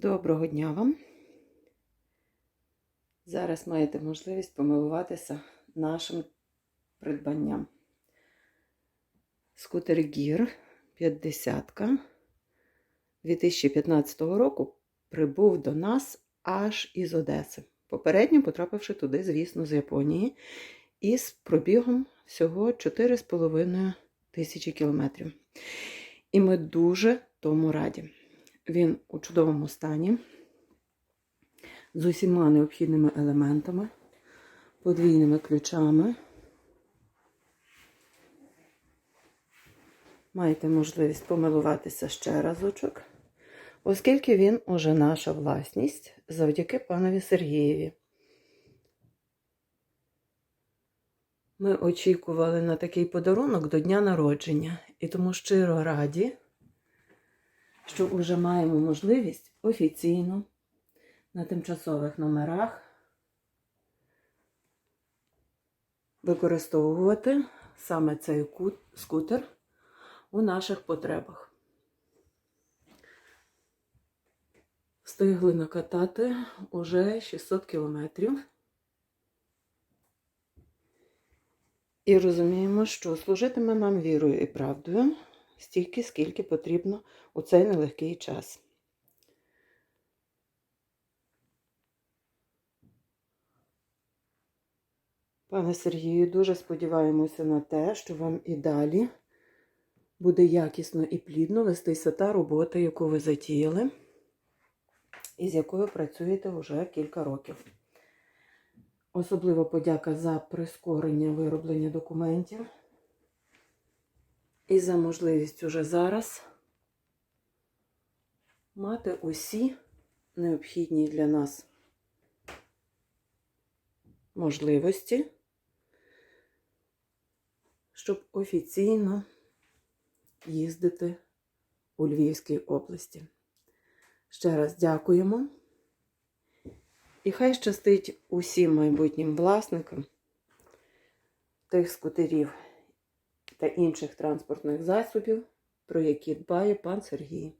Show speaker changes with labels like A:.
A: Доброго дня вам. Зараз маєте можливість помилуватися нашим придбанням. Скутер Гір 50 2015 року прибув до нас аж із Одеси. Попередньо потрапивши туди, звісно, з Японії, із пробігом всього 4,5 тисячі кілометрів. І ми дуже тому раді. Він у чудовому стані, з усіма необхідними елементами, подвійними ключами. Маєте можливість помилуватися ще разочок, оскільки він уже наша власність завдяки панові Сергієві. Ми очікували на такий подарунок до дня народження і тому щиро раді що вже маємо можливість офіційно на тимчасових номерах використовувати саме цей скутер у наших потребах. Встигли накатати уже 600 кілометрів. І розуміємо, що служитиме нам вірою і правдою стільки, скільки потрібно у цей нелегкий час. Пане Сергію, дуже сподіваємося на те, що вам і далі буде якісно і плідно вестися та робота, яку ви затіяли, і з якою працюєте вже кілька років. Особливо подяка за прискорення вироблення документів і за можливість уже зараз мати усі необхідні для нас можливості, щоб офіційно їздити у Львівській області. Ще раз дякуємо. І хай щастить усім майбутнім власникам тих скутерів та інших транспортних засобів, про які дбає пан Сергій.